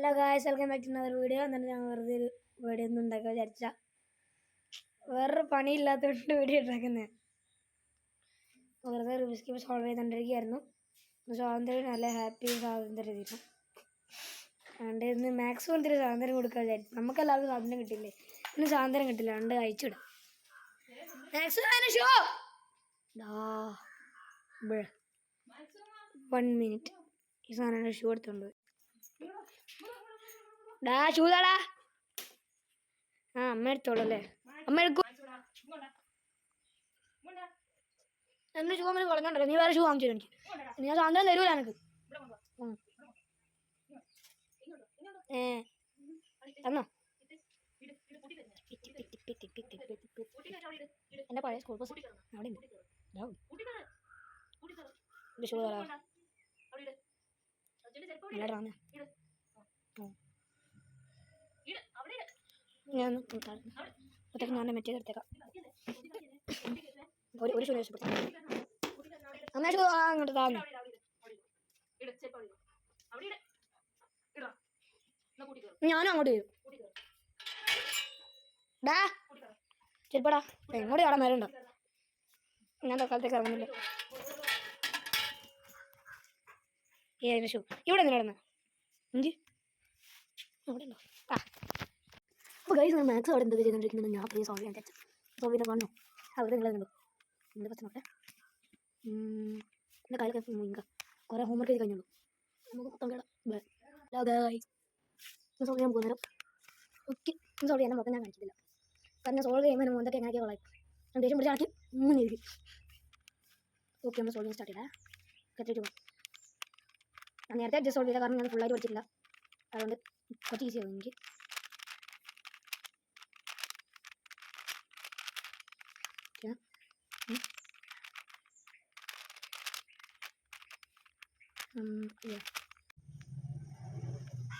Hello guys welcome back to അതൊരു video എന്നിട്ട് ഞാൻ വെറുതെ ഒരു വീഡിയോ ഒന്നും ഉണ്ടാക്കാൻ വിചാരിച്ച വേറൊരു പണിയില്ലാത്തതുകൊണ്ട് വീഡിയോ ഉണ്ടാക്കുന്നത് വെറുതെ റിസ്ക് സോൾവ് ചെയ്തുകൊണ്ടിരിക്കുകയായിരുന്നു സ്വാതന്ത്ര്യം നല്ല ഹാപ്പി സ്വാതന്ത്ര്യം ദിനം അതുകൊണ്ട് ഇന്ന് മാക്സ് പോലത്തെ സ്വാതന്ത്ര്യം കൊടുക്കാൻ വിചാരിച്ചു. നമുക്കെല്ലാവർക്കും സ്വാതന്ത്ര്യം കിട്ടില്ലേ ഇന്ന് സ്വാതന്ത്ര്യം കിട്ടില്ല അതുകൊണ്ട് അയച്ചുവിടാം മാക്സിമം ഷോ വൺ മിനിറ്റ് ഈ സാധനം ഷൂ എടുത്തോണ്ട് പോയി. ഡാ ഷൂ താടാ ആ അമ്മ എടുത്തോളൂ അല്ലേ അമ്മ എടുക്കും. എന്റെ ഷൂ അമ്മ കുറഞ്ഞോണ്ടല്ലോ നീ വേറെ ഷൂ വാങ്ങിച്ചു എനിക്ക്? ഞാൻ സാധനം തരൂല എനിക്ക്. ഏ. തന്നോ. എന്റെ പഴയ സ്കൂൾ ബസ് അവിടെ ഉണ്ട് ഷൂ തരാം ഞാൻ അപ്പോഴത്തേക്ക് ഞാൻ മറ്റേ എടുത്തേക്കാം. ഒരു ഒരു ഷൂ അങ്ങോട്ട് താങ്ങി ഞാനും അങ്ങോട്ട് വരും ഡാ. ചെരുപ്പടാ. എങ്ങോട്ട് ചാടാൻ മേലുണ്ടോ ഞാൻ തൽക്കാലത്തേക്ക് ഇറങ്ങുന്നില്ല. ഏ ഷൂ. ഇവിടെ എന്തിനാ എങ്കിൽ അവിടെ ഉണ്ടോ? ആ. ഗൈസ് ഞാൻ മാക്സ് അവിടെ എന്തൊക്കെ ചെയ്തുകൊണ്ടിരിക്കുന്നത് ഞാൻ പ്ലീസ് സോറി ചെയ്യാൻ സോറി കാണുന്നു. അവിടെ നിങ്ങൾ കണ്ടു. എന്ത് പ്രശ്നം നോട്ടെ എന്റെ കാലൊക്കെ മുങ്ക കുറേ ഹോംവർക്ക് ചെയ്ത് കഴിഞ്ഞുള്ളൂ നമുക്ക് മൊത്തം കേടാം. സോൾവ് ചെയ്യാൻ പോകുന്നേരം. ഓക്കെ സോറി എന്നെ മൊത്തം ഞാൻ കാണിച്ചിട്ടില്ല കാരണം സോൾവ് ചെയ്യുമ്പോൾ മുന്തൊക്കെ എങ്ങനെയൊക്കെ കൊള്ളായി ഞാൻ ദേഷ്യം പിടിച്ചാണെങ്കിൽ മൂന്ന് എഴുതി. ഓക്കെ നമ്മൾ സോൾവ് ചെയ്യാൻ സ്റ്റാർട്ട് ചെയ്താൽ കെട്ടിട്ട് പോകാം ഞാൻ നേരത്തെ അഡ്ജസ്റ്റ് സോൾവ് ചെയ്താൽ കാരണം ഞാൻ ഫുള്ളായിട്ട് പഠിച്ചിട്ടില്ല. അതുകൊണ്ട് കുറച്ച് ഈസി ആവും എനിക്ക്. ഓക്കെ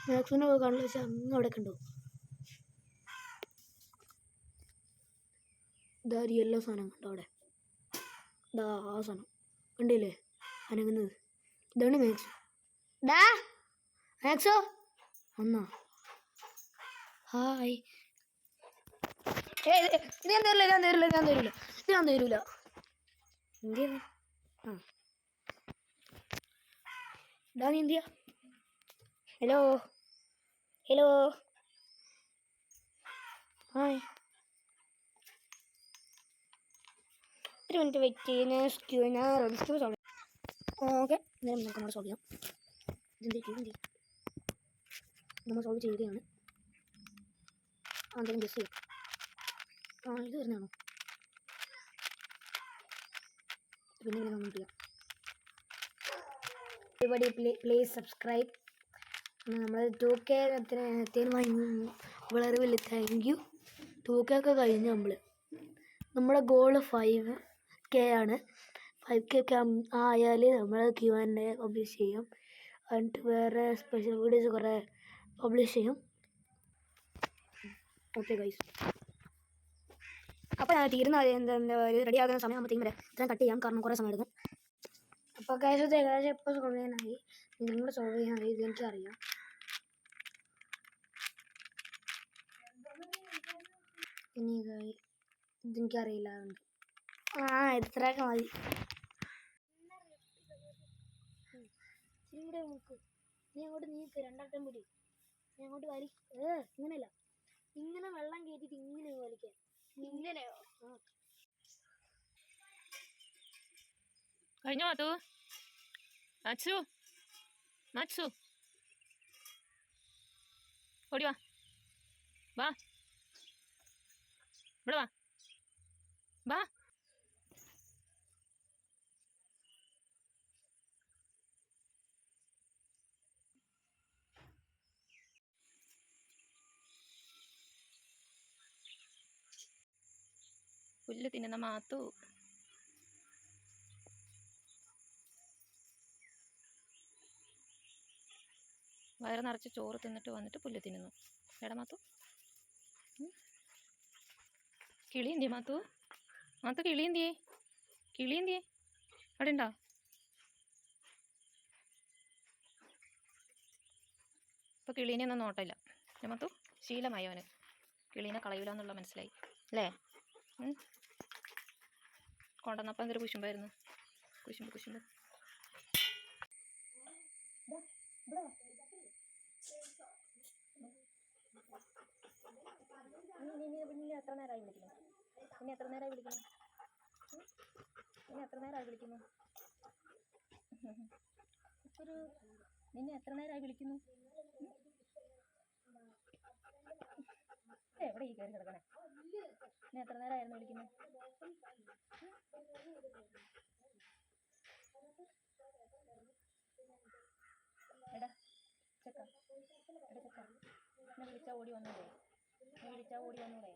മാക്സിനെ കണ്ടു വെച്ചാൽ അങ്ങ് അവിടെ കണ്ടു ഇതാ ഒരു സാധനം കണ്ടോ അവിടെ ഇതാ ആ സാധനം കണ്ടില്ലേ അനങ്ങുന്നത് ഇതാണ് മാക്സ് ഡാ മാക്സോ അന്നാ ഹായ് ഞാൻ തരില്ല ഞാൻ തരില്ല ഞാൻ തരില്ല ഞാൻ തരില്ല ഇന്ത്യ ഡാ നീ ഹലോ ഹലോ ഹായ് ഒരു മിനിറ്റ് വെയിറ്റ് ചെയ്യുന്ന സ്ക്യൂ ഞാൻ റെജിസ്റ്റർ സോൾവ് ഓക്കെ എന്തായാലും നമുക്ക് നമ്മൾ സോൾവ് ചെയ്യാം. ഇതെന്ത് ചെയ്യും നമ്മൾ സോൾവ് ചെയ്യുകയാണ് അതെങ്കിലും ജസ്റ്റ് ചെയ്യാം. ആ വരുന്നതാണോ പിന്നെ കമന്റ് ചെയ്യാം ഒരുപാട് പ്ലീസ് സബ്സ്ക്രൈബ് നമ്മൾ ടു കെ എത്തിന് വളരെ വലിയ താങ്ക് യു ടു കെ ഒക്കെ കഴിഞ്ഞു നമ്മൾ നമ്മുടെ ഗോൾ ഫൈവ് കെ ആണ്. ഫൈവ് കെ ഒക്കെ ആയാൽ നമ്മൾ ക്യു ആൻഡ് എ പബ്ലിഷ് ചെയ്യും. എന്നിട്ട് വേറെ സ്പെഷ്യൽ വീഡിയോസ് കുറേ പബ്ലിഷ് ചെയ്യും. ഓക്കെ ഗൈസ് അപ്പോൾ ഞാൻ തീരുന്ന എന്താ എന്താ റെഡി ആകുന്ന സമയം ആകുമ്പോഴത്തേക്കും വരെ. ഇത്രയും കട്ട് ചെയ്യാം കാരണം കുറേ സമയം എടുക്കും അപ്പോൾ കേസത്തെ ഏകദേശം എപ്പോൾ സോൾവ് ചെയ്യാനായി? നിങ്ങൾ സോൾവ് ചെയ്യാനായി ഇത് എനിക്കറിയാം. ഇനി ഇതായി ഇതെനിക്കറിയില്ല അതുകൊണ്ട്. ആ ഇത്രയൊക്കെ മതി. ഇവിടെ നോക്ക് നീ അങ്ങോട്ട് നീക്ക് രണ്ടാട്ടം പിടി. നീ അങ്ങോട്ട് വലി ഏ ഇങ്ങനെയല്ല. ഇങ്ങനെ വെള്ളം കയറ്റിട്ട് ഇങ്ങനെ വലിക്കാൻ. ഇങ്ങനെയോ? കഴിഞ്ഞോ അത്? മാച്ചു മാച്ചു ഓടി വാ. വാ. ഇവിടെ വാ. വാ. പുല്ല് തിന്നുന്ന മാത്തു വയറ് നിറച്ച് ചോറ് തിന്നിട്ട് വന്നിട്ട് പുല്ല് തിന്നുന്നു. എടാ മാത്തു? കിളി എന്തിയെ മാത്തു? മാത്തു കിളി എന്തിയെ കിളി എന്തിയെ അവിടെ ഉണ്ടോ ഇപ്പോൾ കിളീനെ ഒന്നും നോട്ടില്ല മാത്തു ശീലമായി അവന്. കിളീനെ കളയൂല എന്നുള്ള മനസ്സിലായി. അല്ലേ. കൊണ്ടുവന്നപ്പോൾ എന്തൊരു കുശുമ്പായിരുന്നു. കുശുമ്പ് കുശുമ്പ്. ഇനി എത്ര നേരമായി വിളിക്കുന്നു? ഇനി എത്ര നേരമായി വിളിക്കുന്നു? ഇനി എത്ര നേരമായി വിളിക്കുന്നു? ഒരു നിന്നെ എത്ര നേരമായി വിളിക്കുന്നു ഉം? ഏ, എവിടെ ഈ കയറി കിടക്കണേ? ഞാൻ എത്ര നേരമായിരുന്നു വിളിക്കുന്നത് എടാ ചെക്ക. എടാ ചെക്ക. എന്നെ വിളിച്ചാൽ ഓടി വന്നൂടെ? എന്നെ വിളിച്ചാൽ ഓടി വന്നൂടെ?